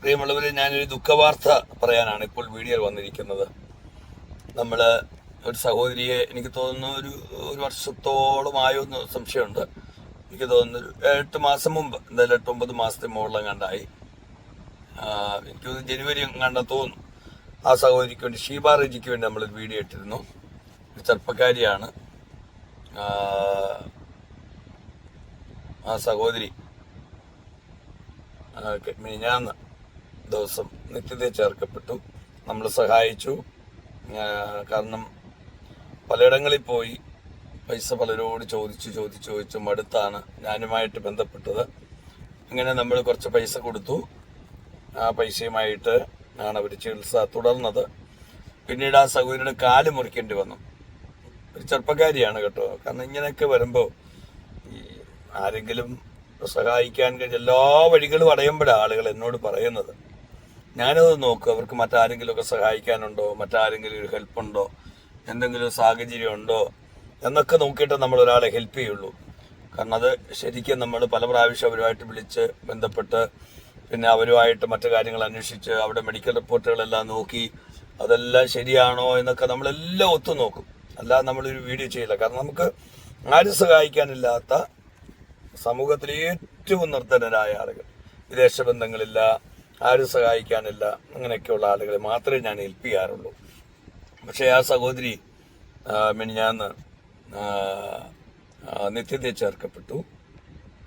പ്രിയമുള്ളവരെ ഞാനൊരു ദുഃഖവാർത്ത പറയാനാണ് ഇപ്പോൾ വീഡിയോയിൽ വന്നിരിക്കുന്നത്. നമ്മൾ ഒരു സഹോദരിയെ എനിക്ക് തോന്നുന്നു ഒരു ഒരു വർഷത്തോളമായോ എന്ന് സംശയമുണ്ട്. എനിക്ക് തോന്നുന്നു ഒരു എട്ട് മാസം മുമ്പ് എന്തായാലും എട്ട് ഒമ്പത് മാസത്തിന് മുകളിലും കണ്ടായി എനിക്ക് തോന്നുന്നു ജനുവരി കണ്ട തോന്നുന്നു. ആ സഹോദരിക്ക് വേണ്ടി ഷീബ റെജിക്ക് വേണ്ടി നമ്മളൊരു വീഡിയോ ഇട്ടിരുന്നു. ഒരു ചെറുപ്പക്കാരിയാണ്. ആ, സഹോദരി. മിനിഞ്ഞാന്ന് ദിവസം നിത്യത ചേർക്കപ്പെട്ടു. നമ്മൾ സഹായിച്ചു. കാരണം പലയിടങ്ങളിൽ പോയി പൈസ പലരോട് ചോദിച്ച് ചോദിച്ച് ചോദിച്ച് മടുത്താണ് ഞാനുമായിട്ട് ബന്ധപ്പെട്ടത്. അങ്ങനെ നമ്മൾ കുറച്ച് പൈസ കൊടുത്തു. ആ പൈസയുമായിട്ട് ആണ് അവർ ചികിത്സ തുടർന്നത്. പിന്നീട് ആ സഹോദരിയുടെ കാൽ മുറിക്കേണ്ടി വന്നു. ഒരു ചെറുപ്പക്കാരിയാണ് കേട്ടോ. കാരണം ഇങ്ങനെയൊക്കെ വരുമ്പോൾ ഈ ആരെങ്കിലും സഹായിക്കാൻ എല്ലാ വഴികളും അടയുമ്പോഴാണ് ആളുകൾ എന്നോട് പറയുന്നത്. ഞാനത് നോക്കും അവർക്ക് മറ്റാരെങ്കിലുമൊക്കെ സഹായിക്കാനുണ്ടോ? മറ്റാരെങ്കിലും ഒരു ഹെൽപ്പ് ഉണ്ടോ എന്തെങ്കിലും സാഹചര്യം ഉണ്ടോ എന്നൊക്കെ നോക്കിയിട്ട് നമ്മൾ ഒരാളെ ഹെൽപ്പ് ചെയ്യുള്ളൂ. കാരണം അത് ശരിക്കും നമ്മൾ പല പ്രാവശ്യം അവരുമായിട്ട് വിളിച്ച് ബന്ധപ്പെട്ട് പിന്നെ അവരുമായിട്ട് മറ്റു കാര്യങ്ങൾ അന്വേഷിച്ച് അവിടെ മെഡിക്കൽ റിപ്പോർട്ടുകളെല്ലാം നോക്കി അതെല്ലാം ശരിയാണോ എന്നൊക്കെ നമ്മളെല്ലാം ഒത്തു നോക്കും. അല്ലാതെ നമ്മളൊരു വീഡിയോ ചെയ്യില്ല. കാരണം നമുക്ക് ആരും സഹായിക്കാനില്ലാത്ത സമൂഹത്തിലെ ഏറ്റവും നിർദ്ധനരായ ആളുകൾ. വിദേശ ബന്ധങ്ങളില്ല ആരും സഹായിക്കാനില്ല. അങ്ങനെയൊക്കെയുള്ള ആളുകളെ മാത്രമേ ഞാൻ ഹെൽപ്പ് ചെയ്യാറുള്ളൂ. പക്ഷേ ആ സഹോദരി മിനിഞ്ഞാന്ന് നിത്യത്തെ ചേർക്കപ്പെട്ടു.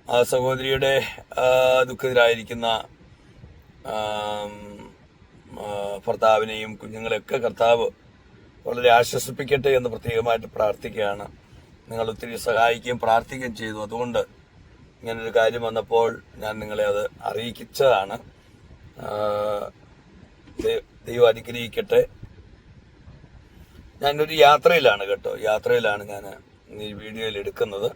ആ സഹോദരിയുടെ ദുഃഖത്തിലായിരിക്കുന്ന ഭർത്താവിനെയും കുഞ്ഞുങ്ങളെയൊക്കെ കർത്താവ് വളരെ ആശ്വസിപ്പിക്കട്ടെ എന്ന് പ്രത്യേകമായിട്ട് പ്രാർത്ഥിക്കുകയാണ്. നിങ്ങൾ ഒത്തിരി സഹായിക്കുകയും പ്രാർത്ഥിക്കുകയും ചെയ്തു. അതുകൊണ്ട് ഇങ്ങനൊരു കാര്യം വന്നപ്പോൾ ഞാൻ നിങ്ങളെ അത് അറിയിച്ചതാണ്. ദൈവം അനുഗ്രഹിക്കട്ടെ. ഞാനൊരു യാത്രയിലാണ് കേട്ടോ. യാത്രയിലാണ് ഞാൻ ഈ വീഡിയോയിൽ എടുക്കുന്നത്.